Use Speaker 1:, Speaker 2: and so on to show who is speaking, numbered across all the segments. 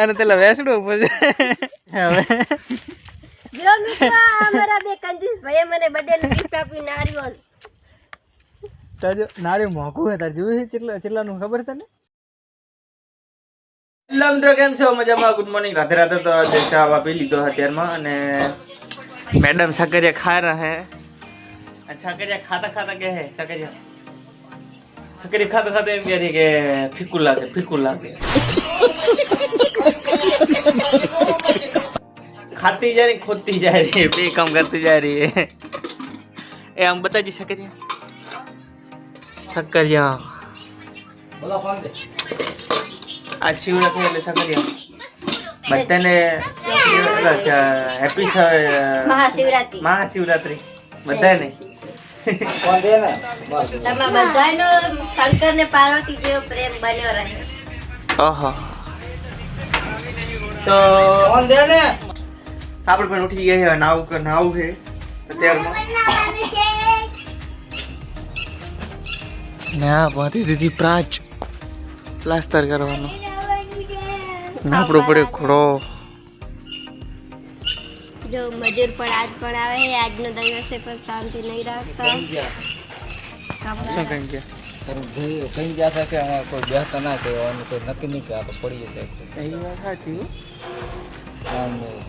Speaker 1: અને પેલા વેસડું પછી હવે.
Speaker 2: જો મિત્રો અમારા બે કંજૂસ ભાઈએ મને બર્થડે ની ગિફ્ટ આપી નારિયેળ
Speaker 1: તાજો નારી મોંઘું હે તાર જોયું છે કેટલા કેટલાનું ખબર તને? હેલો મિત્રો કેમ છો? મજામાં? ગુડ મોર્નિંગ રાધે રાધે તો ચા વા પી લીધો અત્યારમાં અને મેડમ સાકરિયા ખા રહા હે. અને ખાતા ખાતા કે હે સાકરિયા. ખકડી ખાતે ખાતે એમ કહે કે ફીકું લાગે ફીકું લાગે ખાતી જા રહી ખોદતી જા રહી બે કામ કરતી જા રહી એ આમ બતાજી શકરિયા શકરિયા આ શિવરાત્રી એટલે શકરિયા બધાને હેપી
Speaker 2: મહાશિવરાત્રી
Speaker 1: મહાશિવરાત્રી બધાને
Speaker 2: તમારા બધાનો શંકર ને પાર્વતી જેવો પ્રેમ બન્યો રહે.
Speaker 1: ઓહો તો આપણે પણ ઉઠી ગયા છે નાવ નાવ છે. અત્યારમાં ને આ બાંધી દીધી પ્રાચ. પ્લાસ્ટર કરવાનો. નાપડો પડ્યો ખોડો.
Speaker 2: જો મજૂર પણ આજ પણ આવે આજનો દિવસે છે પણ શાંતિ નહીં રાખતા.
Speaker 1: શું કઈ ગયા?
Speaker 3: કઈ જશે કે અમારે કોઈ બેસતા ના કે કોઈ નક્કી નહીં કે આ તો પડી જાય
Speaker 1: એ વાત સાચી હો.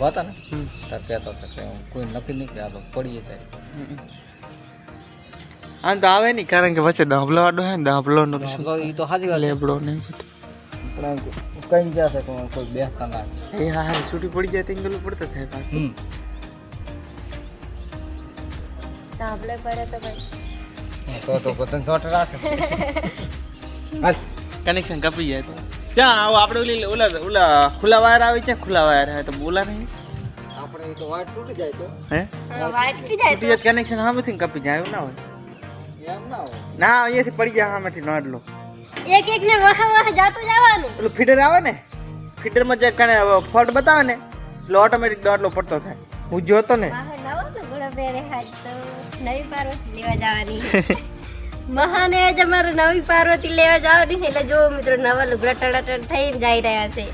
Speaker 3: હતા ને. તાર કહેતા હતા કે કોઈ નક્કી નહીં કે આ તો પડી જાય
Speaker 1: આમ તો આવે નહીં કારણ કે વચ્ચે ડાબલો આડો હે ડાબલો નો તો
Speaker 3: એ તો સાચી વાત છે.
Speaker 1: લેબડો નહીં
Speaker 3: પણ કઈ ગયા છે કોઈ કોઈ બે કલાક
Speaker 1: એ હા હા છૂટી પડી જાય તો ગલું પડતો થાય પાછું.
Speaker 2: સાંભળે પડે તો ભાઈ.
Speaker 3: તો તો પતંગ ચોટ રાખે. હાલ.
Speaker 1: કનેક્શન કપી જાય તો. ક્યાં આવો આપણે ઓલી ઓલા ઓલા ખુલ્લા વાયર આવે છે ખુલ્લા વાયર હે તો બોલા નહીં.
Speaker 3: આપણે તો વાયર તૂટી જાય તો.
Speaker 1: હે?
Speaker 2: વાયર
Speaker 1: તૂટી જાય તો. કનેક્શન હામેથી કપી જાય એવું ના હોય.
Speaker 3: એમ ના હોય.
Speaker 1: ના અહીંયાથી પડી જાય સામેથી નોડ
Speaker 2: તો એક એક ને વાહ વાહ જાતું જવાનું
Speaker 1: પેલું ફીડર આવે ને? ફીડરમાં જે કણે ફોલ્ટ બતાવે ને એટલે ઓટોમેટિક દોડલો પડતો થાય. હું જોતો ને.
Speaker 2: નવી પાર્વતી લેવા જવાની. મહાને જ અમારે નવી પાર્વતી લેવા જવાની એટલે જો મિત્રો નવા લુગડા ટડાટડ થઈ જાય રહ્યા છે.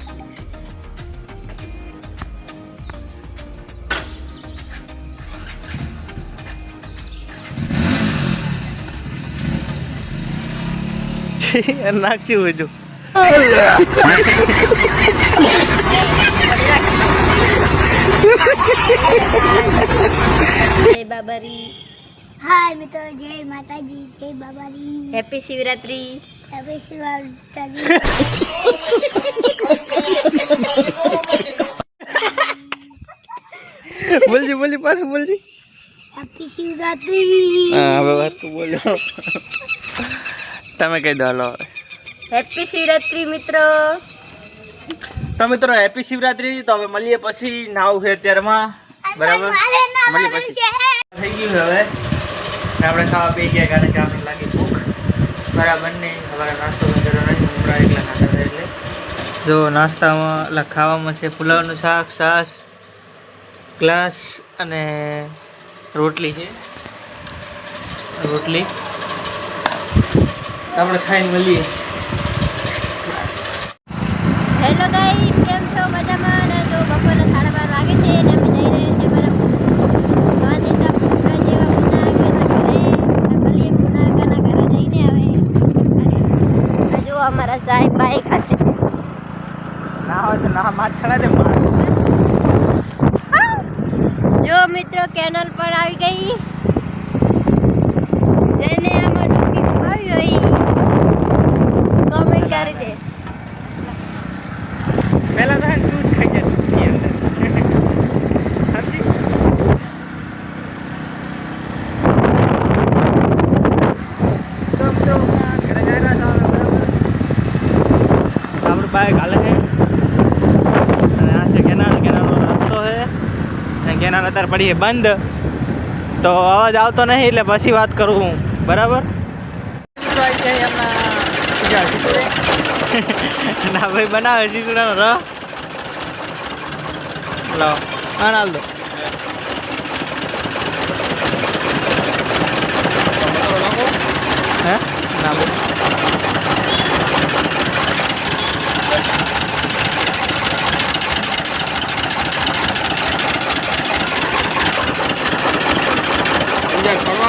Speaker 1: નાખ્યું હોય બધું
Speaker 2: જય બાબારી.
Speaker 4: હાય મિત્રો જય માતાજી જય બાબારી.
Speaker 2: હેપી શિવરાત્રી.
Speaker 4: હેપી શિવરાત્રી.
Speaker 1: બોલજી બોલજી પાછું બોલજી.
Speaker 4: હેપી શિવરાત્રી.
Speaker 1: હા હવે વાત તો બોલ્યો તમે કહી દો હલો.
Speaker 2: હેપી શિવરાત્રી મિત્રો.
Speaker 1: તો મિત્રો હેપી શિવરાત્રી. તો હવે મળીએ પછી નાવ છે અત્યારમાં બરાબર? મળીએ પછી. થઈ ગયું છે હવે. આપણે ખાવા પી ગયા કારણ કે આપણે લાગી ભૂખ. બરાબર નહીં અમારે નાસ્તો જરૂર નહીં હમણાં એકલા ખાતા એટલે. જો નાસ્તામાં એટલે ખાવામાં છે પુલાવનું શાક છાશ ગ્લાસ અને રોટલી છે. રોટલી. આપણે ખાઈને મળીએ.
Speaker 2: હેલો ગાઈસ કેમ છો? મજામાં? અને જો બપોરના સાડા બાર વાગે છે અને અમે જઈ રહ્યા છીએ મારા માનીતા પુત્ર જેવા પુનાગાના ઘરે. મળીએ પુનાગાના ઘરે જઈને આવે જો અમારા સાહેબ બાઈક હાથે છે.
Speaker 1: ના હોય તો ના માછડા દે માર.
Speaker 2: જો મિત્રો કેનલ પણ આવી ગઈ જેને આમાં ડૂબકી ખવાવી હોય કોમેન્ટ કરી દે
Speaker 1: પહેલા તો હે ને દૂધ ખાઈ જાય દૂધની અંદર સમજી તો મિત્રો હમણાં ઘરે જઈ રહ્યા હતા હવે બરાબર આપણું બાઈક હાલે છે અને આ છે કેનાલ કેનાલનો રસ્તો છે અને કેનાલ અત્યારે પડીએ, બંધ. તો અવાજ આવતો નહીં એટલે પછી વાત કરું હું. બરાબર. ના ભાઈ, બનાવે શીશુડાનો રહ લો હાલ દો. હે? ના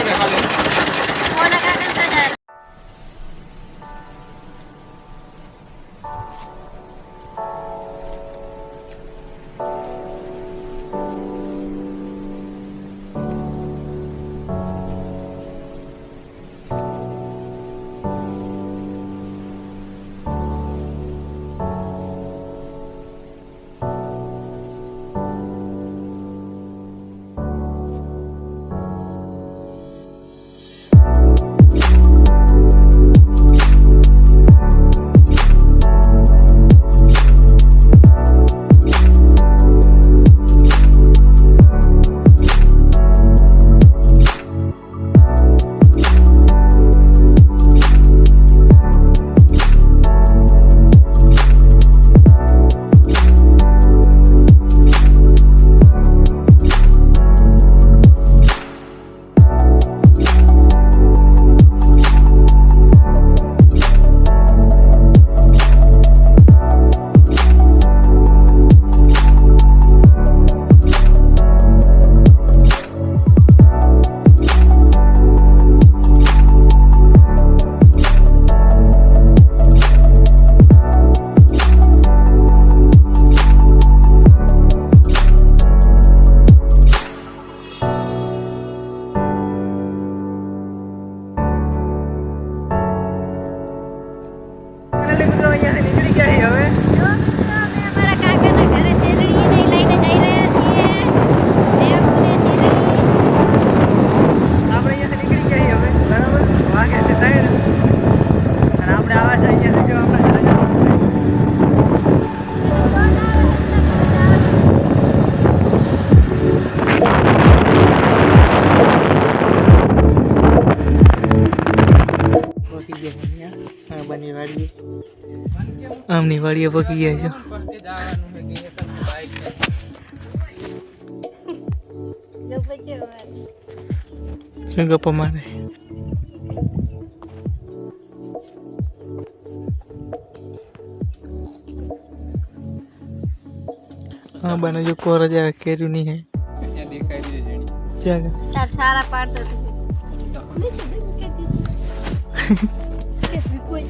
Speaker 1: দেখা બોલ ફાઇનલી મિત્રો આમની પકી ગયા છો. શું ગપ્પા મારે? હા બને જો કોર જ કેર્યું નહીં હે. ચાલ.
Speaker 2: સારા પાડતો કોઈ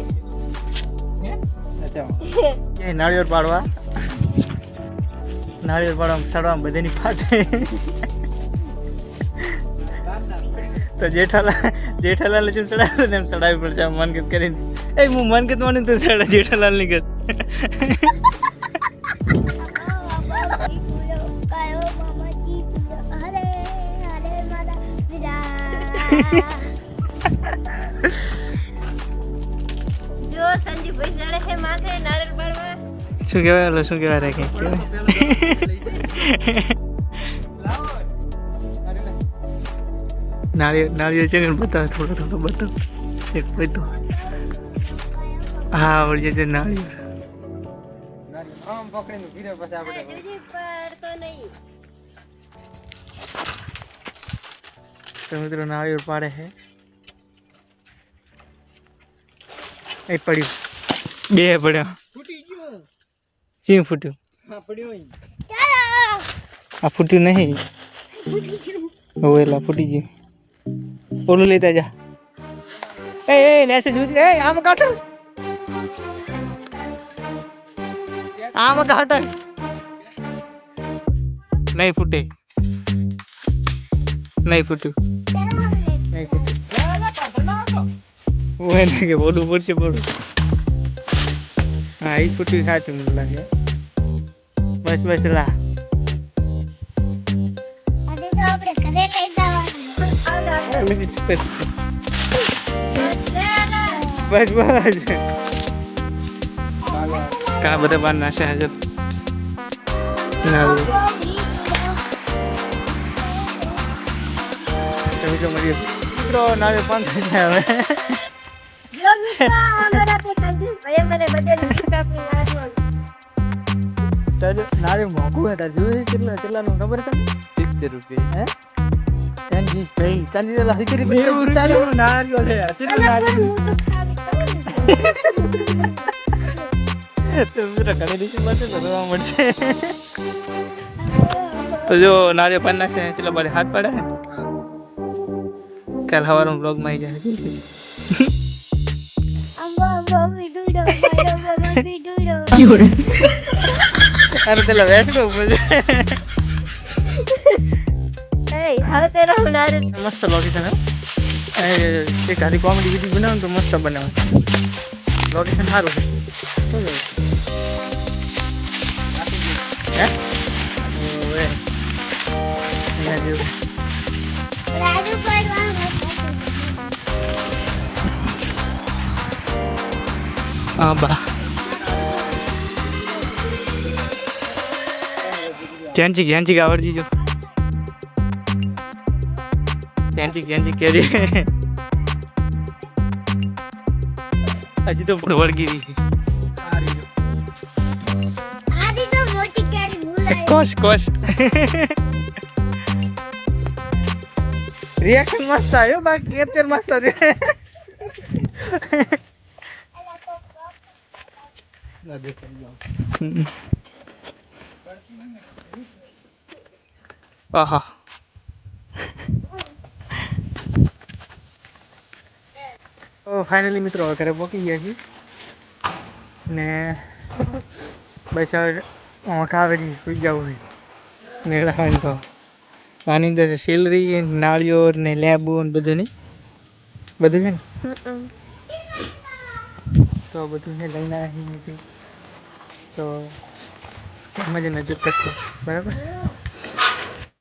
Speaker 3: અચ્છા
Speaker 1: એ નાળિયેર પાડવા. નાળિયેર પાડવા સડવા બધાની ફાટે તો જેઠાલાલ જેઠાલાલ જેમ ચડાવે તેમ ચડાવી પડશે મનગત કરીને. એ હું મનગત માનું તું ચડા જેઠાલાલની ગત
Speaker 2: જો છે માથે પાડવા
Speaker 1: શું કહેવાય ઓલો શું કહેવાય રાખે? નાળિયેર નાળિયેર છે ને બતાવ થોડો થોડો બતાવ. એક બધો હા આવડી જાય છે નાળિયેર
Speaker 3: આમ પકડીને ઘીરે પછી આપણે
Speaker 2: જલ્દી નહીં
Speaker 1: તો મિત્રો નાળિયેર પાડે છે. એ પડ્યું. બે પડ્યા.
Speaker 3: ફૂટી ગયું
Speaker 1: શું ફૂટ્યું.
Speaker 3: હા પડ્યું
Speaker 1: આ ફૂટ્યું નહીં. ઓવેલા ફૂટી ગયું. ઓલું લેતા જા. એ એ લેસે જુ એ આમ કાઢ. આમ કાઢ. નહીં ફૂટે. નહીં ફૂટ્યું. નહીં ફૂટ્યું. કે બોલું પડશે બોલું હા એ ફૂટ્યું સાચું મને લાગે બસ બસ લા બસ બસ કા બધા બાર નાશે હાજર ના તમે તો મળીએ મિત્રો નાવે પાંચ થઈ ગયા હવે
Speaker 2: જો મિત્રો અમારા તે કંજૂસભાઈએ મને બધાને gift આપી નાખ્યો.
Speaker 1: તારે નારે મોંઘું હતા જોયું કેટલા કેટલાનું ખબર છે
Speaker 3: સિત્તેર રૂપિયા
Speaker 1: હે કાનજી ભાઈ કાનજી તો લાવી કરી બેવું તારું નારિયો લે અત્યારે
Speaker 2: અલા, પણ હું તો ખાવી ખાઉં.
Speaker 1: તો મિત્રો ઘણી દિવસ પાસે ભરવા મળશે તો જો નારિયો પાન નાખશે ચલો બારે હાથ પાડે ને કાલ સવારમાં બ્લોગમાં આવી જાય જોઈ લેજો. અરે પેલા વેસડો ઉપર છે.
Speaker 2: એય, હવે તેનો હું નારિયેળ
Speaker 1: મસ્ત લોકેશન હે એ એક હારી કોમેડી વીડિયો બનાવો તો મસ્ત બનાવે લોકેશન સારું છે આવડતી જો જેનચી જેનચી કેરી હજી તો પણ વળગી રહી કોશ કોશ રિએક્શન મસ્ત આવ્યો બાકી કેપ્ચર મસ્ત આવ્યો
Speaker 3: ના દેખાઈ.
Speaker 1: આહા ઓ ફાઇનલી મિત્રો ઘરે પહોંચી ગયા છીએ. ને બસ હવે આંખ આવે છે સુઈ જવું છે. ને રાખવાની તો આની અંદર છે સેલરી નાળિયેર ને લેબુ ને બધું નહીં? બધું છે ને? તો બધું છે લઈને આવી તો મજા નજર કરશે. બરાબર?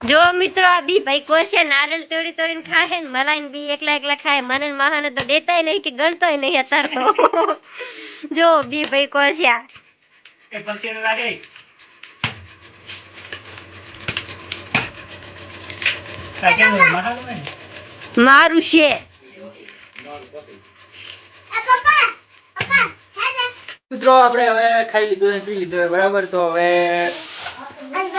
Speaker 2: જો મિત્રો આ બી ભાઈ કોશે છે નારિયેળ તોડી તોડીને ખાય ને મલાઈને બી એકલા એકલા ખાય. મને માહાને તો દેતાય નહીં કે ગણતોય નહીં અત્યારે તો. જો બી ભાઈ કોઈ છે આ.
Speaker 1: એ પછી રાખે.
Speaker 2: મારું છે.
Speaker 1: મિત્રો આપણે હવે ખાઈ લીધું પી લીધું બરાબર? તો હવે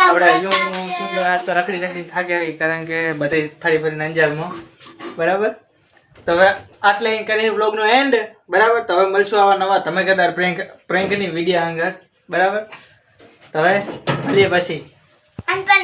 Speaker 1: આપણે હજુ શું કહેવાય, તો રખડી રખડી થાકી ગઈ કારણ કે બધે ફરી ફરીને અંજારમાં બરાબર? તો હવે આટલે કરી બ્લોગનો એન્ડ બરાબર? તો હવે મળશું આવા નવા તમે કદાચ પ્રેન્ક પ્રેન્કની વીડિયો અંગત. બરાબર? તો હવે મળીએ પછી.